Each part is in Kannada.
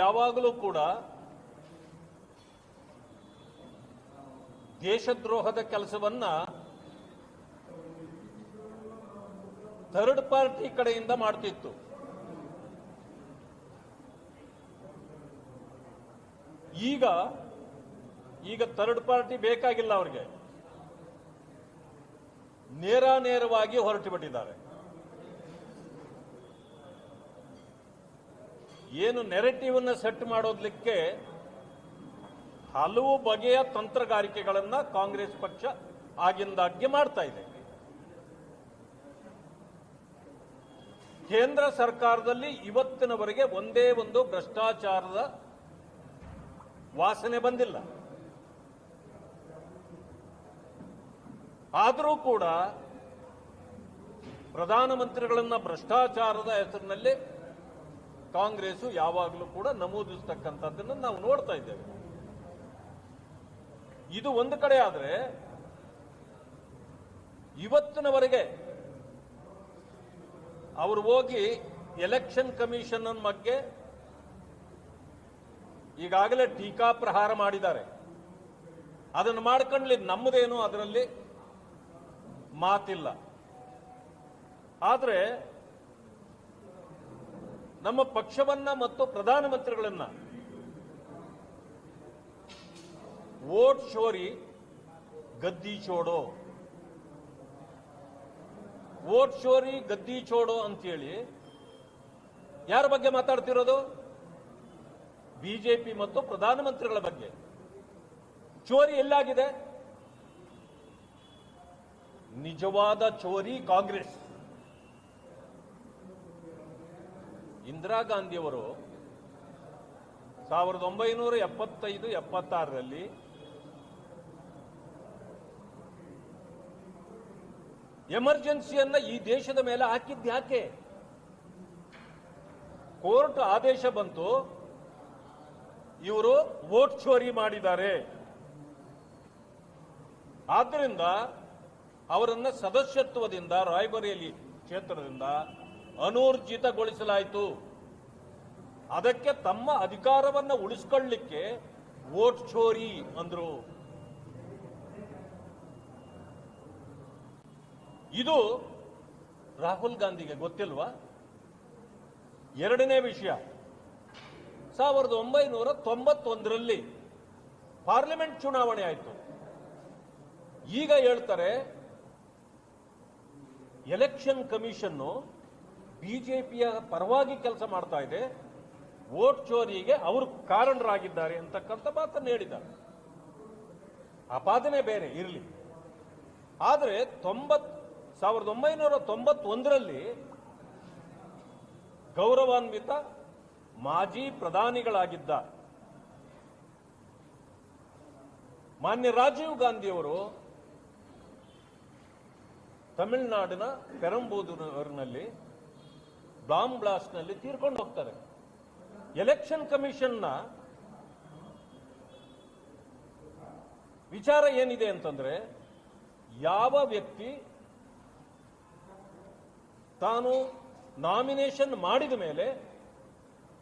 ಯಾವಾಗಲೂ ಕೂಡ ದೇಶದ್ರೋಹದ ಕೆಲಸವನ್ನ ಥರ್ಡ್ ಪಾರ್ಟಿ ಕಡೆಯಿಂದ ಮಾಡ್ತಿತ್ತು. ಈಗ ಈಗ ಥರ್ಡ್ ಪಾರ್ಟಿ ಬೇಕಾಗಿಲ್ಲ ಅವ್ರಿಗೆ. ನೇರ ನೇರವಾಗಿ ಹೊರಟು ಬಿಟ್ಟಿದ್ದಾರೆ ಏನು ನೆರೆಟಿವನ್ನು ಸೆಟ್ ಮಾಡೋದಕ್ಕೆ ಹಲವು ಬಗೆಯ ತಂತ್ರಗಾರಿಕೆಗಳನ್ನು ಕಾಂಗ್ರೆಸ್ ಪಕ್ಷ ಆಗಿಂದಾಗ್ಗೆ ಮಾಡ್ತಾ ಇದೆ. ಕೇಂದ್ರ ಸರ್ಕಾರದಲ್ಲಿ ಇವತ್ತಿನವರೆಗೆ ಒಂದೇ ಒಂದು ಭ್ರಷ್ಟಾಚಾರದ ವಾಸನೆ ಬಂದಿಲ್ಲ. ಆದರೂ ಕೂಡ ಪ್ರಧಾನಮಂತ್ರಿಗಳನ್ನ ಭ್ರಷ್ಟಾಚಾರದ ಹೆಸರಿನಲ್ಲಿ ಕಾಂಗ್ರೆಸ್ ಯಾವಾಗಲೂ ಕೂಡ ನಮೂದಿಸ್ತಕ್ಕಂಥದ್ದನ್ನು ನಾವು ನೋಡ್ತಾ ಇದ್ದೇವೆ. ಇದು ಒಂದು ಕಡೆ ಆದರೆ ಇವತ್ತಿನವರೆಗೆ ಅವರು ಹೋಗಿ ಎಲೆಕ್ಷನ್ ಕಮಿಷನ್ ಬಗ್ಗೆ ಈಗಾಗಲೇ ಟೀಕಾ ಪ್ರಹಾರ ಮಾಡಿದ್ದಾರೆ. ಅದನ್ನು ಮಾಡ್ಕೊಂಡ್ಲಿ ನಮ್ಮದೇನು ಅದರಲ್ಲಿ ಮಾತಿಲ್ಲ. ಆದರೆ ನಮ್ಮ ಪಕ್ಷವನ್ನ ಮತ್ತು ಪ್ರಧಾನಮಂತ್ರಿಗಳನ್ನ ಓಟ್ ಶೋರಿ ಗದ್ದಿ ಚೋಡೋ. ಓಟ್ ಶೋರಿ ಗದ್ದಿ ಚೋಡೋ ಅಂತೇಳಿ ಯಾರ ಬಗ್ಗೆ ಮಾತಾಡ್ತಿರೋದು? ಬಿಜೆಪಿ ಮತ್ತು ಪ್ರಧಾನಮಂತ್ರಿಗಳ ಬಗ್ಗೆ. ಚೋರಿ ಎಲ್ಲಾಗಿದೆ? ನಿಜವಾದ ಚೋರಿ ಕಾಂಗ್ರೆಸ್. ಇಂದಿರಾ ಗಾಂಧಿಯವರು ಸಾವಿರದ ಒಂಬೈನೂರ ಎಪ್ಪತ್ತೈದು, ಎಪ್ಪತ್ತಾರರಲ್ಲಿ ಎಮರ್ಜೆನ್ಸಿಯನ್ನ ಈ ದೇಶದ ಮೇಲೆ ಹಾಕಿದ್ದು ಯಾಕೆ? ಕೋರ್ಟ್ ಆದೇಶ ಬಂತು, ಇವರು ವೋಟ್ ಚೋರಿ ಮಾಡಿದ್ದಾರೆ. ಆದ್ದರಿಂದ ಅವರನ್ನ ಸದಸ್ಯತ್ವದಿಂದ, ರಾಯ್ಬರೇಲಿ ಕ್ಷೇತ್ರದಿಂದ ಅನೂರ್ಜಿತಗೊಳಿಸಲಾಯಿತು. ಅದಕ್ಕೆ ತಮ್ಮ ಅಧಿಕಾರವನ್ನ ಉಳಿಸ್ಕೊಳ್ಳಿಕ್ಕೆ ವೋಟ್ ಚೋರಿ ಅಂದ್ರು. ಇದು ರಾಹುಲ್ ಗಾಂಧಿಗೆ ಗೊತ್ತಿಲ್ವಾ? ಎರಡನೇ ವಿಷಯ. ಸಾವಿರದ ಒಂಬೈನೂರ ತೊಂಬತ್ತೊಂದರಲ್ಲಿ ಪಾರ್ಲಿಮೆಂಟ್ ಚುನಾವಣೆ ಆಯಿತು. ಈಗ ಹೇಳ್ತಾರೆ, ಎಲೆಕ್ಷನ್ ಕಮಿಷನ್ನು ಬಿಜೆಪಿಯ ಪರವಾಗಿ ಕೆಲಸ ಮಾಡ್ತಾ ಇದೆ. ವೋಟ್ ಚೋರಿಗೆ ಅವರು ಕಾರಣರಾಗಿದ್ದಾರೆ ಅಂತಕ್ಕಂಥ ಮಾತನ್ನು ಹೇಳಿದ್ದಾರೆ. ಆಪಾದನೆ ಬೇರೆ, ಇರಲಿ. ಆದರೆ ತೊಂಬತ್, ಸಾವಿರದ ಒಂಬೈನೂರ ತೊಂಬತ್ತೊಂದರಲ್ಲಿ ಗೌರವಾನ್ವಿತ ಮಾಜಿ ಪ್ರಧಾನಿಗಳಾಗಿದ್ದ ಮಾನ್ಯ ರಾಜೀವ್ ಗಾಂಧಿಯವರು ತಮಿಳುನಾಡಿನ ಪೆರಂಬೂದೂರಿನಲ್ಲಿ ಬಾಂಬ್ ಬ್ಲಾಸ್ಟ್ನಲ್ಲಿ ತೀರ್ಕೊಂಡು ಹೋಗ್ತಾರೆ. ಎಲೆಕ್ಷನ್ ಕಮಿಷನ್ನ ವಿಚಾರ ಏನಿದೆ ಅಂತಂದ್ರೆ ಯಾವ ವ್ಯಕ್ತಿ ತಾನು ನಾಮಿನೇಷನ್ ಮಾಡಿದ ಮೇಲೆ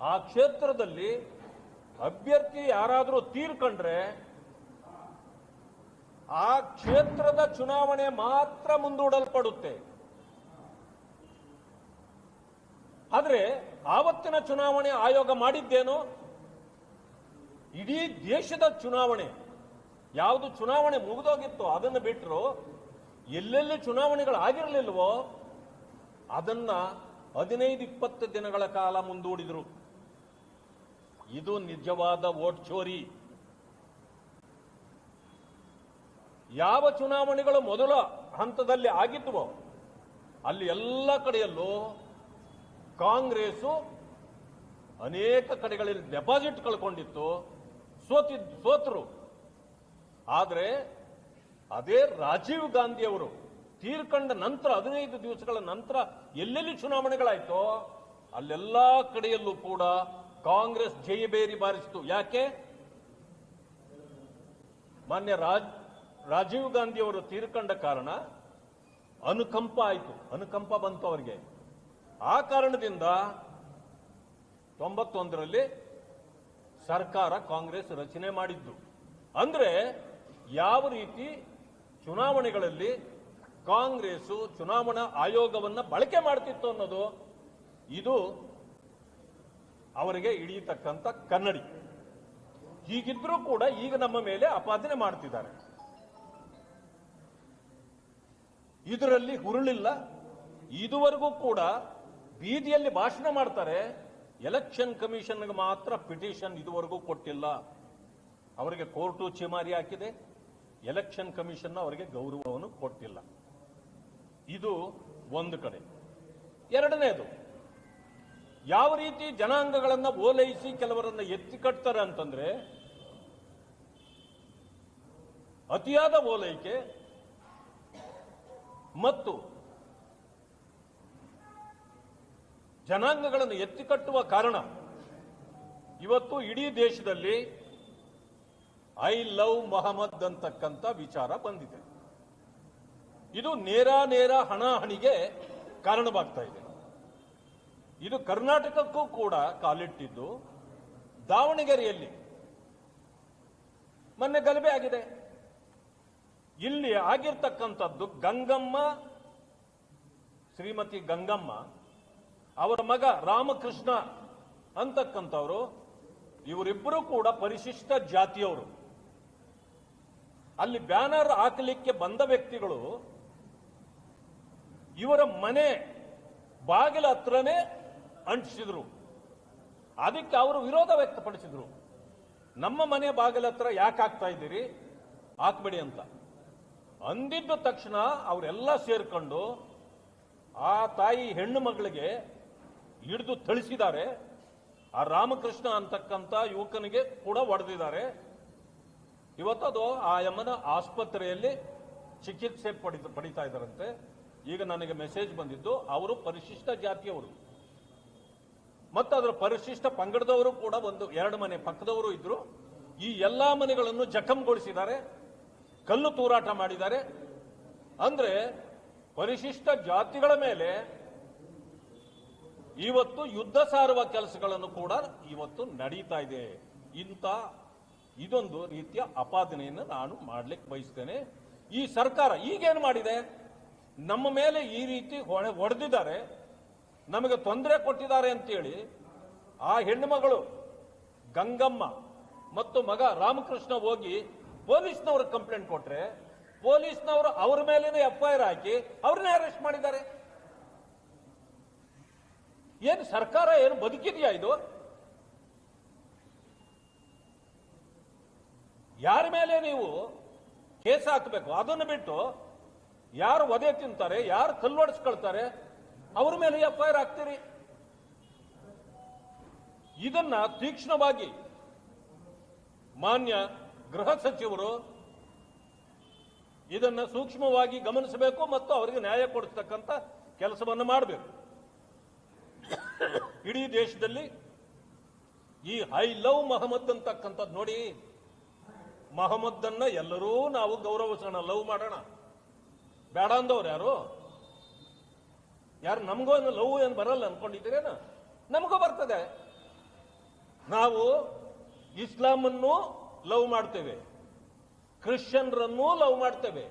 ಆ ಕ್ಷೇತ್ರದಲ್ಲಿ ಅಭ್ಯರ್ಥಿ ಯಾರಾದರೂ ತೀರ್ಕೊಂಡ್ರೆ ಆ ಕ್ಷೇತ್ರದ ಚುನಾವಣೆ ಮಾತ್ರ ಮುಂದೂಡಲ್ಪಡುತ್ತೆ. ಆದರೆ ಆವತ್ತಿನ ಚುನಾವಣೆ ಆಯೋಗ ಮಾಡಿದ್ದೇನು? ಇಡೀ ದೇಶದ ಚುನಾವಣೆ. ಯಾವುದು ಚುನಾವಣೆ ಮುಗಿದೋಗಿತ್ತು ಅದನ್ನು ಬಿಟ್ಟರು ಎಲ್ಲೆಲ್ಲಿ ಚುನಾವಣೆಗಳು ಆಗಿರಲಿಲ್ವೋ ಅದನ್ನ ಹದಿನೈದು, ಇಪ್ಪತ್ತು ದಿನಗಳ ಕಾಲ ಮುಂದೂಡಿದರು. ಇದು ನಿಜವಾದ ವೋಟ್ ಚೋರಿ. ಯಾವ ಚುನಾವಣೆಗಳು ಮೊದಲ ಹಂತದಲ್ಲಿ ಆಗಿದ್ವೋ ಅಲ್ಲಿ ಎಲ್ಲ ಕಡೆಯಲ್ಲೂ ಕಾಂಗ್ರೆಸ್ಸು ಅನೇಕ ಕಡೆಗಳಲ್ಲಿ ಡೆಪಾಸಿಟ್ ಕಳ್ಕೊಂಡಿತ್ತು. ಸೋತಿದ್ ಸೋತರು. ಆದರೆ ಅದೇ ರಾಜೀವ್ ಗಾಂಧಿ ಅವರು ತೀರ್ಕಂಡ ನಂತರ ಹದಿನೈದು ದಿವಸಗಳ ನಂತರ ಎಲ್ಲೆಲ್ಲಿ ಚುನಾವಣೆಗಳಾಯ್ತೋ ಅಲ್ಲೆಲ್ಲ ಕಡೆಯಲ್ಲೂ ಕೂಡ ಕಾಂಗ್ರೆಸ್ ಜಯಬೇರಿ ಬಾರಿಸಿತು ಯಾಕೆ? ಮಾನ್ಯ ರಾಜ್, ರಾಜೀವ್ ಗಾಂಧಿ ಅವರು ತೀರ್ಕಂಡ ಕಾರಣ ಅನುಕಂಪ ಆಯಿತು. ಅನುಕಂಪ ಬಂತು ಅವರಿಗೆ. ಆ ಕಾರಣದಿಂದ ತೊಂಬತ್ತೊಂದರಲ್ಲಿ ಸರ್ಕಾರ ಕಾಂಗ್ರೆಸ್ ರಚನೆ ಮಾಡಿದ್ದು. ಅಂದ್ರೆ ಯಾವ ರೀತಿ ಚುನಾವಣೆಗಳಲ್ಲಿ ಕಾಂಗ್ರೆಸ್ ಚುನಾವಣಾ ಆಯೋಗವನ್ನು ಬಳಕೆ ಮಾಡ್ತಿತ್ತು ಅನ್ನೋದು ಇದು ಅವರಿಗೆ ಹಿಡಿಯತಕ್ಕಂಥ ಕನ್ನಡಿ. ಹೀಗಿದ್ರೂ ಕೂಡ ಈಗ ನಮ್ಮ ಮೇಲೆ ಅಪಾದನೆ ಮಾಡ್ತಿದ್ದಾರೆ. ಇದರಲ್ಲಿ ಹುರುಳಿಲ್ಲ. ಇದುವರೆಗೂ ಕೂಡ ಬೀದಿಯಲ್ಲಿ ಭಾಷಣ ಮಾಡ್ತಾರೆ ಎಲೆಕ್ಷನ್ ಕಮಿಷನ್ಗೆ ಮಾತ್ರ ಪಿಟಿಷನ್ ಇದುವರೆಗೂ ಕೊಟ್ಟಿಲ್ಲ. ಅವರಿಗೆ ಕೋರ್ಟು ಚಿಮಾರಿ ಹಾಕಿದೆ ಎಲೆಕ್ಷನ್ ಕಮಿಷನ್ ಅವರಿಗೆ ಗೌರವವನ್ನು ಕೊಟ್ಟಿಲ್ಲ. ಇದು ಒಂದು ಕಡೆ. ಎರಡನೇದು, ಯಾವ ರೀತಿ ಜನಾಂಗಗಳನ್ನು ಓಲೈಸಿ ಕೆಲವರನ್ನು ಎತ್ತಿ ಕಟ್ತಾರೆ ಅಂತಂದ್ರೆ, ಅತಿಯಾದ ಓಲೈಕೆ ಮತ್ತು ಜನಾಂಗಗಳನ್ನು ಎತ್ತಿ ಕಟ್ಟುವ ಕಾರಣ ಇವತ್ತು ಇಡೀ ದೇಶದಲ್ಲಿ ಐ ಲವ್ ಮೊಹಮ್ಮದ್ ಅಂತಕ್ಕಂಥ ವಿಚಾರ ಬಂದಿದೆ. ಇದು ನೇರ ನೇರ ಹಣಾಹಣಿಗೆ ಕಾರಣವಾಗ್ತಾ ಇದೆ. ಇದು ಕರ್ನಾಟಕಕ್ಕೂ ಕೂಡ ಕಾಲಿಟ್ಟಿದ್ದು ದಾವಣಗೆರೆಯಲ್ಲಿ. ಮೊನ್ನೆ ಗಲಭೆ ಆಗಿದೆ. ಇಲ್ಲಿ ಆಗಿರ್ತಕ್ಕಂಥದ್ದು ಗಂಗಮ್ಮ, ಶ್ರೀಮತಿ ಗಂಗಮ್ಮ ಅವರ ಮಗ ರಾಮಕೃಷ್ಣ ಅಂತಕ್ಕಂಥವ್ರು, ಇವರಿಬ್ಬರು ಕೂಡ ಪರಿಶಿಷ್ಟ ಜಾತಿಯವರು. ಅಲ್ಲಿ ಬ್ಯಾನರ್ ಹಾಕಲಿಕ್ಕೆ ಬಂದ ವ್ಯಕ್ತಿಗಳು ಇವರ ಮನೆ ಬಾಗಿಲ ಹತ್ರನೇ ಅಂಟಿಸಿದ್ರು. ಅದಕ್ಕೆ ಅವರು ವಿರೋಧ ವ್ಯಕ್ತಪಡಿಸಿದ್ರು. ನಮ್ಮ ಮನೆ ಬಾಗಿಲ ಹತ್ರ ಯಾಕೆ ಹಾಕ್ತಾ ಇದ್ದೀರಿ? ಹಾಕ್ಬೇಡಿ ಅಂತ. ಅಂದಿದ್ದ ತಕ್ಷಣ ಅವರೆಲ್ಲ ಸೇರ್ಕೊಂಡು ಆ ತಾಯಿ ಹೆಣ್ಣು ಮಗಳಿಗೆ ಹಿಡಿದು ಥಳಿಸಿದ್ದಾರೆ. ಆ ರಾಮಕೃಷ್ಣ ಅಂತಕ್ಕಂಥ ಯುವಕನಿಗೆ ಕೂಡ ಹೊಡೆದಿದ್ದಾರೆ ಇವತ್ತದು ಆ ಯಮ್ಮನ ಆಸ್ಪತ್ರೆಯಲ್ಲಿ ಚಿಕಿತ್ಸೆ ಪಡಿತ, ಪಡಿತಾ ಇದ್ದಾರಂತೆ. ಈಗ ನನಗೆ ಮೆಸೇಜ್ ಬಂದಿದ್ದು, ಅವರು ಪರಿಶಿಷ್ಟ ಜಾತಿಯವರು. ಮತ್ತು ಅದರ ಪರಿಶಿಷ್ಟ ಪಂಗಡದವರು ಕೂಡ ಒಂದು, ಎರಡು ಮನೆ ಪಕ್ಕದವರು ಇದ್ದರು ಈ ಎಲ್ಲ ಮನೆಗಳನ್ನು ಜಖಂಗೊಳಿಸಿದ್ದಾರೆ. ಕಲ್ಲು ತೂರಾಟ ಮಾಡಿದ್ದಾರೆ. ಅಂದ್ರೆ ಪರಿಶಿಷ್ಟ ಜಾತಿಗಳ ಮೇಲೆ ಇವತ್ತು ಯುದ್ಧ ಸಾರುವ ಕೆಲಸಗಳನ್ನು ಕೂಡ ಇವತ್ತು ನಡೀತಾ ಇದೆ. ಇಂಥ ಇದೊಂದು ರೀತಿಯ ಅಪಾದನೆಯನ್ನು ನಾನು ಮಾಡ್ಲಿಕ್ಕೆ ಬಯಸ್ತೇನೆ. ಈ ಸರ್ಕಾರ ಈಗೇನು ಮಾಡಿದೆ? ನಮ್ಮ ಮೇಲೆ ಈ ರೀತಿ ಹೊಣೆ ಹೊಡೆದಿದ್ದಾರೆ ನಮಗೆ ತೊಂದರೆ ಕೊಟ್ಟಿದ್ದಾರೆ ಅಂತೇಳಿ ಆ ಹೆಣ್ಣುಮಗಳು ಗಂಗಮ್ಮ ಮತ್ತು ಮಗ ರಾಮಕೃಷ್ಣ ಹೋಗಿ ಪೊಲೀಸ್ನವ್ರ ಕಂಪ್ಲೇಂಟ್ ಕೊಟ್ರೆ, ಪೊಲೀಸ್ನವರು ಅವ್ರ ಮೇಲೇನೆ ಎಫ್ಐಆರ್ ಹಾಕಿ ಅವ್ರನ್ನೇ ಅರೆಸ್ಟ್ ಮಾಡಿದ್ದಾರೆ. ಏನು ಸರ್ಕಾರ ಏನು ಬದುಕಿದೆಯಾ ಇದು? ಯಾರ ಮೇಲೆ ನೀವು ಕೇಸ್ ಹಾಕಬೇಕು? ಅದನ್ನು ಬಿಟ್ಟು ಯಾರು ಒದೆ ತಿಂತಾರೆ, ಯಾರು ಕಲ್ಲೊಡಿಸ್ಕೊಳ್ತಾರೆ ಅವ್ರ ಮೇಲೆ ಎಫ್ ಐ ಆರ್ ಇದನ್ನ ತೀಕ್ಷ್ಣವಾಗಿ ಮಾನ್ಯ ಗೃಹ ಸಚಿವರು ಇದನ್ನ ಸೂಕ್ಷ್ಮವಾಗಿ ಗಮನಿಸಬೇಕು ಮತ್ತು ಅವರಿಗೆ ನ್ಯಾಯ ಕೊಡಿಸ್ತಕ್ಕಂಥ ಕೆಲಸವನ್ನು ಮಾಡಬೇಕು. ಇಡೀ ದೇಶದಲ್ಲಿ ಈ ಐ ಲವ್ ಮಹಮ್ಮದ್ ಅಂತಕ್ಕಂಥದ್ದು ನೋಡಿ. ಮಹಮ್ಮದ್ದನ್ನ ಎಲ್ಲರೂ ನಾವು ಗೌರವಿಸೋಣ, ಲವ್ ಮಾಡೋಣ. ಬೇಡ ಅಂದವ್ರು ಯಾರು? ಯಾರು ನಮಗೂ ಏನು ಲವ್ ಏನು ಬರಲ್ಲ ಅನ್ಕೊಂಡಿದ್ದೀರೇನ? ನಮಗೂ ಬರ್ತದೆ. ನಾವು ಇಸ್ಲಾಮನ್ನು ಲವ್ ಮಾಡ್ತೇವೆ. ಕ್ರಿಶ್ಚಿಯನ್ರನ್ನೂ ಲವ್ ಮಾಡ್ತೇವೆ.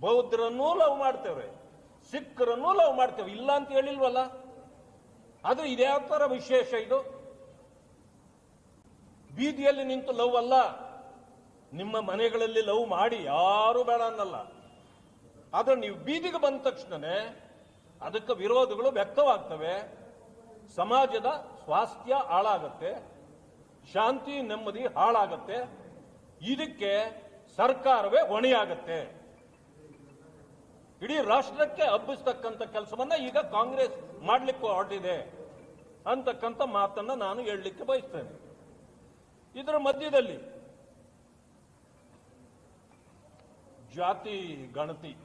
ಬೌದ್ಧರನ್ನೂ ಲವ್ ಮಾಡ್ತೇವೆ. ಸಿಖ್ರನ್ನೂ ಲವ್ ಮಾಡ್ತೇವೆ. ಇಲ್ಲ ಅಂತ ಹೇಳಿಲ್ವಲ್ಲ? ಅದು ಇದ್ಯಾವ ಥರ ವಿಶೇಷ ಇದು. ಬೀದಿಯಲ್ಲಿ ನಿಂತು ಲವ್ ಅಲ್ಲ, ನಿಮ್ಮ ಮನೆಗಳಲ್ಲಿ ಲವ್ ಮಾಡಿ ಯಾರೂ ಬೇಡ ಅನ್ನಲ್ಲ. ಆದ್ರೆ ನೀವು ಬೀದಿಗೆ ಬಂದ ತಕ್ಷಣನೇ ಅದಕ್ಕೆ ವಿರೋಧಗಳು ವ್ಯಕ್ತವಾಗ್ತವೆ. ಸಮಾಜದ ಸ್ವಾಸ್ಥ್ಯ ಹಾಳಾಗತ್ತೆ, ಶಾಂತಿ ನೆಮ್ಮದಿ ಹಾಳಾಗತ್ತೆ, ಇದಕ್ಕೆ ಸರ್ಕಾರವೇ ಹೊಣೆಯಾಗತ್ತೆ. ಇಡೀ ರಾಷ್ಟ್ರಕ್ಕೆ ಹಬ್ಬಿಸ್ತಕ್ಕಂಥ ಕೆಲಸವನ್ನ ಈಗ ಕಾಂಗ್ರೆಸ್ ಮಾಡಲಿಕ್ಕೆ ಹೊರಟಿದೆ ಅಂತಕ್ಕಂಥ ಮಾತನ್ನ ನಾನು ಹೇಳಲಿಕ್ಕೆ ಬಯಸ್ತೇನೆ. ಇದರ ಮಧ್ಯದಲ್ಲಿ ಜಾತಿ ಗಣತಿ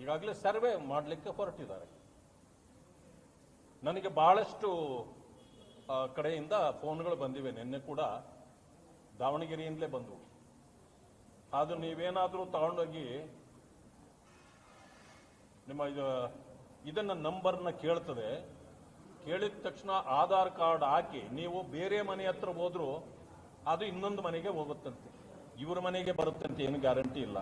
ಈಗಾಗಲೇ ಸರ್ವೆ ಮಾಡಲಿಕ್ಕೆ ಹೊರಟಿದ್ದಾರೆ. ನನಗೆ ಬಹಳಷ್ಟು ಕಡೆಯಿಂದ ಫೋನ್ಗಳು ಬಂದಿವೆ. ನಿನ್ನೆ ಕೂಡ ದಾವಣಗೆರೆಯಿಂದಲೇ ಬಂದವು. ಅದು ನೀವೇನಾದರೂ ತಗೊಂಡೋಗಿ ನಿಮ್ಮ ಇದು, ಇದನ್ನು ನಂಬರ್ನ ಕೇಳ್ತದೆ. ಕೇಳಿದ ತಕ್ಷಣ ಆಧಾರ್ ಕಾರ್ಡ್ ಹಾಕಿ, ನೀವು ಬೇರೆ ಮನೆ ಹತ್ರ ಹೋದರೂ ಅದು ಇನ್ನೊಂದು ಮನೆಗೆ ಹೋಗುತ್ತಂತೆ. ಇವ್ರ ಮನೆಗೆ ಬರುತ್ತಂತೆ, ಏನು ಗ್ಯಾರಂಟಿ ಇಲ್ಲ.